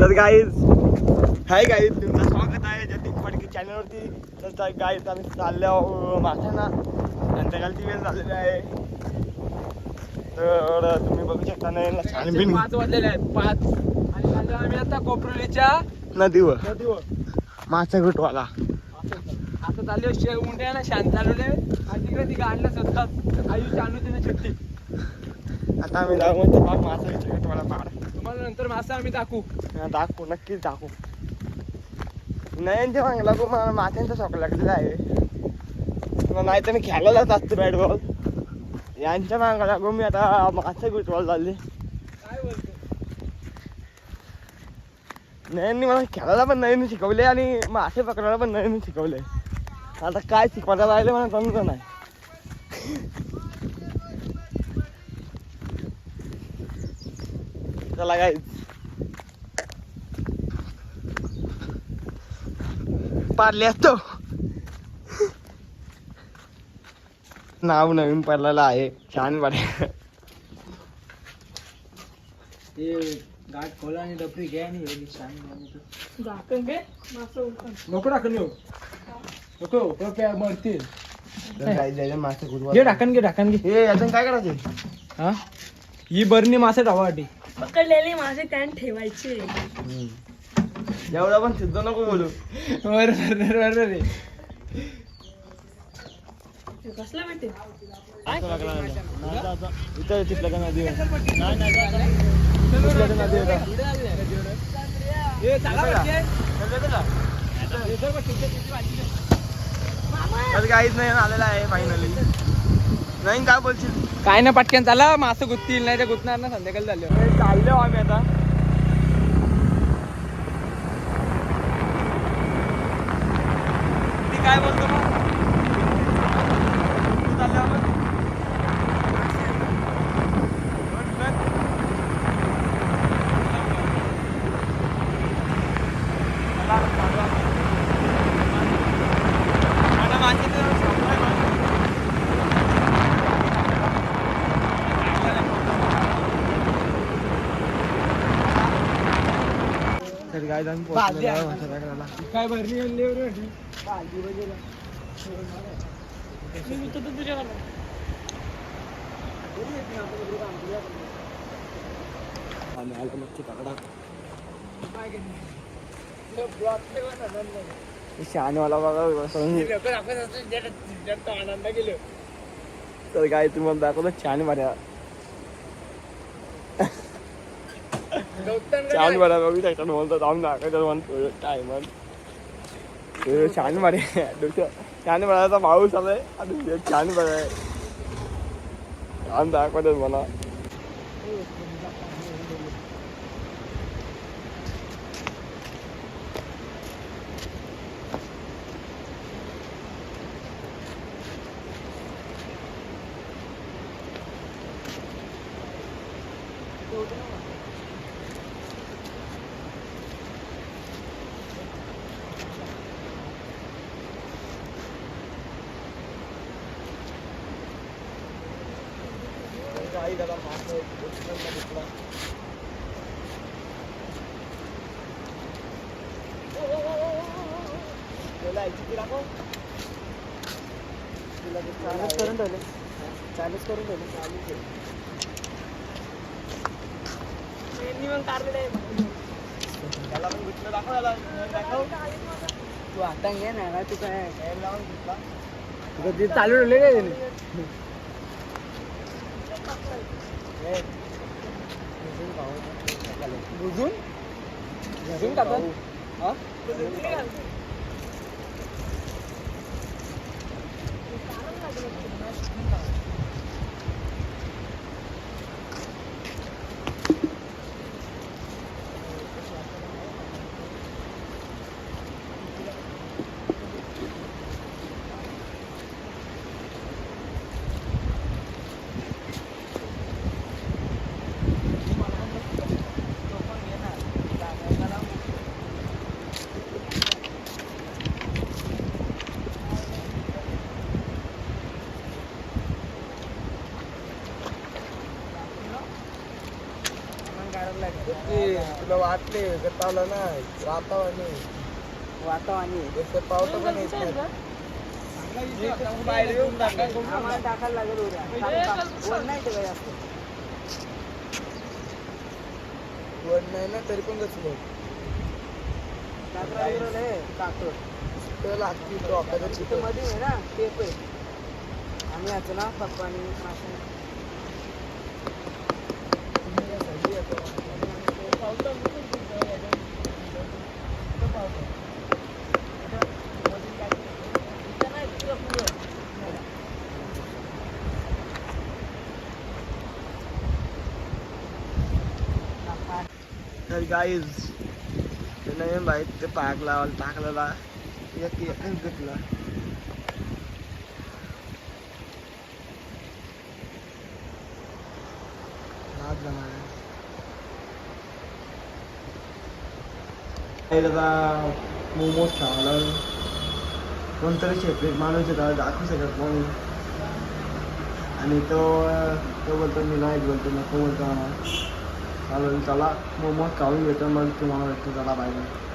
तर guys hi guys तुमचं स्वागत आहे जतीन फडके चॅनलवरती तर गाईज आम्ही चाललो माथ्याना संध्याकाळची वेळ झालेली आहे. तर तुम्ही बघू शकता नाही छान बिन पाच वाजलेले आहेत पाच. आणि चाललो आम्ही आता कोपरोलीच्या नदीवर. नदीवर. मासा गुटवाला आता चाललो शे उंट्या ना शांत चालवले आणि तिकडे ती गाडलं स्वतः. आयुष आणू तिने सुट्टी. आता आम्ही जाऊ म्हणतो पार मासा गुटवाला पार तुम्हाला नंतर मासा आम्ही दाखवू. हा, दाखवू नक्कीच दाखवू. नयनच्या मागे लागू मला माथ्यांचा शॉक लागलेला आहे. नाही तर मी खेळायला जात असतो बॅट बॉल यांच्या मागे लागू मी आता मासे काय बोलतो नयननी मला खेळायला पण नवीन शिकवले आणि मासे पकडायला पण नवीन शिकवले. आता काय शिकवायला राहिले मला समजत नाही. चला काय पारले असतो. नाव नवीन पडलेलं आहे. छान ते गाठ खोला आणि डबरी घ्या आणि हे छान झाकण घे मासं उकळून. नको टाकून येऊ. नको तो प्या मरतील. काय जायचं मासे घे गुरुवार. ढाकण घे ढाकण घे. हे यातून काय करायचं हा? ही बरणी मासे धावाटी पकडलेले मासे त्यान ठेवायचे. एवढा पण सिद्ध नको बोलू. बरोबर बरोबर रे हे कसलं माहिती इथं तिथलं का नदी? तर काहीच नाही आलेला आहे फायनली नाही काय बोलशील? काय ना पटकन चला मासे गुत्तील नाही ते गुतणार ना संध्याकाळी झाले चाललो आम्ही आता ती काय बोलतो मग तू चाललो मग? आता माझी तर संपलाय बघ. तर काय जाऊन भाजी आहे. पोहोचलो काय आणली तुझ्यावर आम्ही आलो मच्छी पकडा शहाणवाला बघा बसून. आनंद गेलो तर काय तुम्हाला दाखवलं छान बऱ्या छान बऱ्या बघू शकता बोलतो जाऊन दाखवतो म्हणतो काय म्हण ते छान बरे छान बऱ्याचा पाऊस आलाय आणि ते छान बरं दाखवतात मला काही दादा चालच करून ठेवले. चालच करून ठेवले. चालू त्याला पण गुटलं दाखव त्याला दाखव. तू आता घे ना तू काय? लावून घेतला चालू ठेवले काय त्याने Buzun? Buzun kapan? Hah? Buzun kan? तुला वाटले? गतावलं ना वातावरण. वातावरण. जसं पावतं पण येत नाही टाकायला लागेल उद्या. म्हणजे नाही ते वर नाही ना तरी पण कसं लागते तो आपल्याला मध्ये ना टेप आहे आम्ही याचं ना पप्पा आणि माशाने तर गाईज ते नवीन बाईक ते पाक लावायला टाकलेला एक एकच घेतला नाद जाणार आता मोमोज लागेल कोणतरी सेपरेट माणूस येतात दाखवू शकत नाही आणि तो तो बोलतो मी नाही बोलतो नको बोलतो चालेल चला मोमोज खाऊन घेतो मग तुम्हाला भेटतो चला बाय बाय